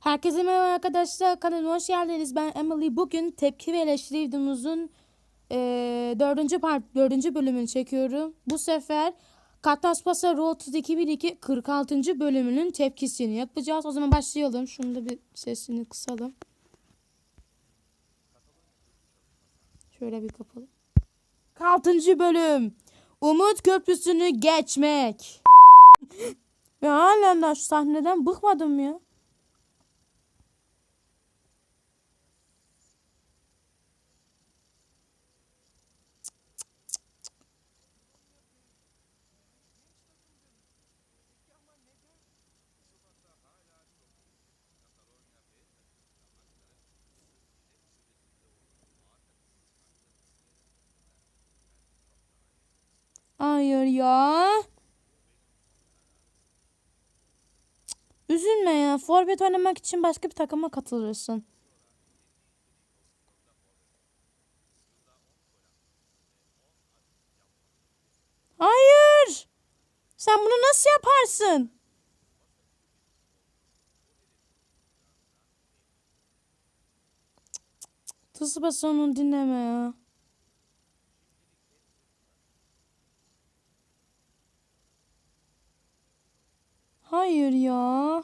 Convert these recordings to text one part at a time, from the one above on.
Herkese merhaba arkadaşlar kanalıma hoş geldiniz. Ben Emily. Bugün tepki ve eleştiri videomuzun eee dördüncü part, dördüncü bölümünü çekiyorum. Bu sefer Kataspasa Road to 2002 46. bölümünün tepkisini yapacağız. O zaman başlayalım. Şunu da bir sesini kısalım. Şöyle bir kapalım. 46. bölüm. Umut Köprüsü'nü geçmek. ya halen daha şu sahneden bıkmadım ya. Hayır ya. Üzülme ya. Forvet oynamak için başka bir takıma katılırsın. Hayır. Sen bunu nasıl yaparsın? Tsubasa onu dinleme ya. Hayır ya.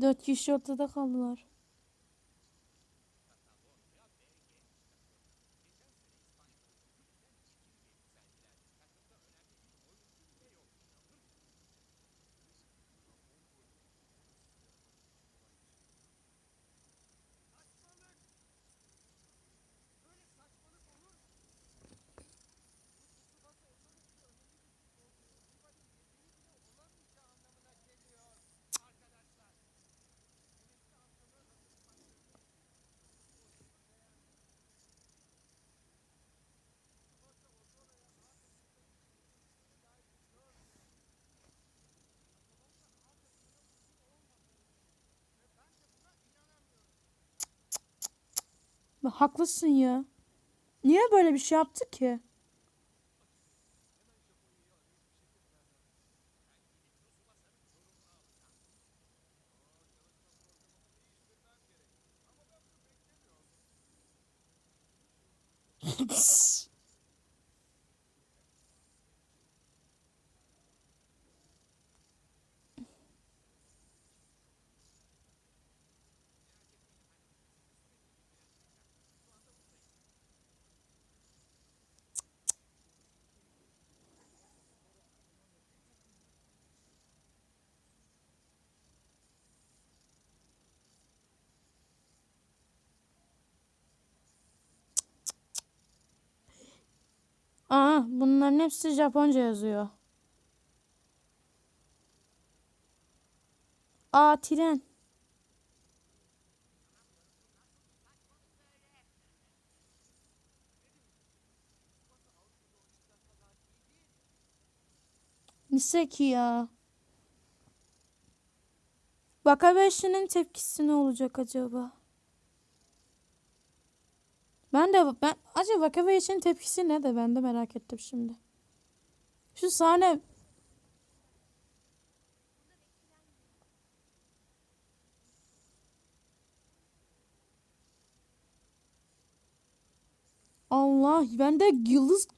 Dört kişi ortada kaldılar. Haklısın ya. Niye böyle bir şey yaptı ki? Aa, bunların hepsi Japonca yazıyor. Aa, tren. Miseki ya. Wakabayaşi'nin tepkisi ne olacak acaba? Ben de ben acaba Wakabayashi'nin tepkisi ne de ben de merak ettim şimdi. Şu sahne Allah ben de yıldız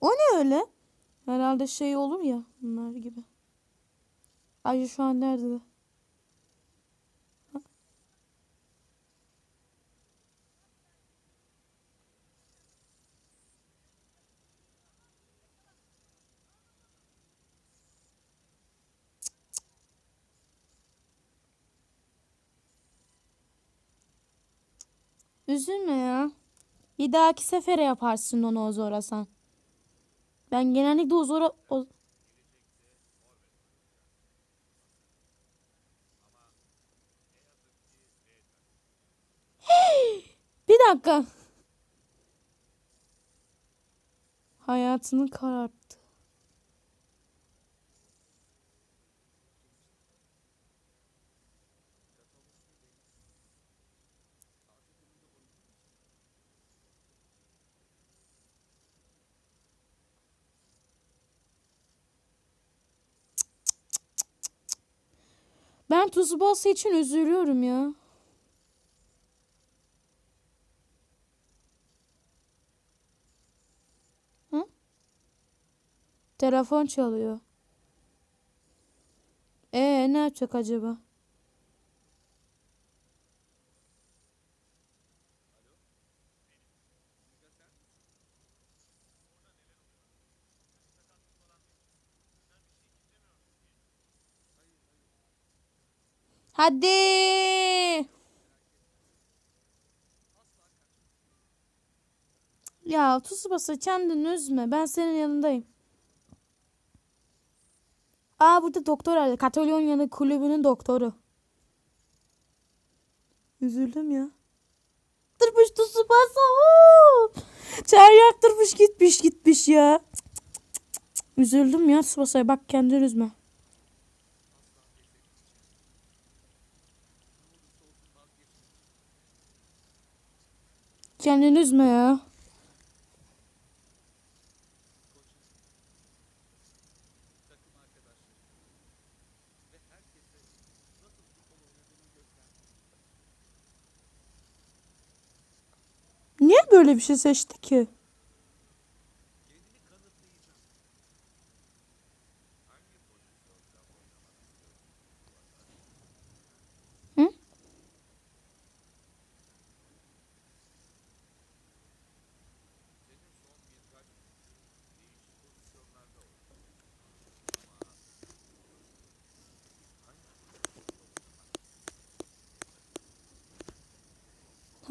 o ne öyle? Herhalde şey olur ya bunlar gibi. Ay şu an nerede? Üzülme ya. Bir dahaki sefere yaparsın onu o zora sen. Ben genellikle o zora... O... Bir dakika. Hayatını kararttı. Ben Tsubasa için üzülüyorum ya. Hı? Telefon çalıyor. Ee ne yapacak acaba? Hadi. Ya Tsubasa kendini üzme. Ben senin yanındayım. Aa burada doktor arıyor. Katalonya'nın kulübünün doktoru. Üzüldüm ya. Tırmış Tsubasa. Çer yaktırmış gitmiş gitmiş ya. Üzüldüm ya Tsubasa'ya. Bak kendini üzme. Kendini üzme ya. Niye böyle bir şey seçti ki?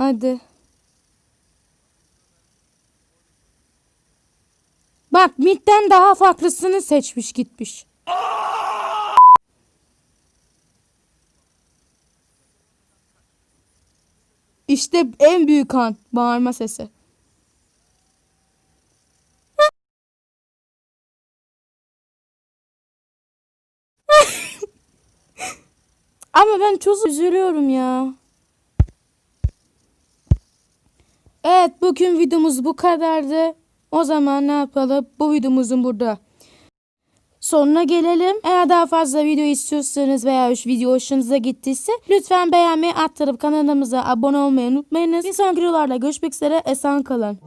Hadi. Bak midden daha farklısını seçmiş gitmiş. İşte en büyük an bağırma sesi. Ama ben çok üzülüyorum ya. Evet bugün videomuz bu kadardı. O zaman ne yapalım? Bu videomuzun burada sonuna gelelim. Eğer daha fazla video istiyorsanız veya şu video hoşunuza gittiyse lütfen beğenmeyi, arttırıp kanalımıza abone olmayı unutmayınız. Bir sonraki videolarda görüşmek üzere. Esen kalın.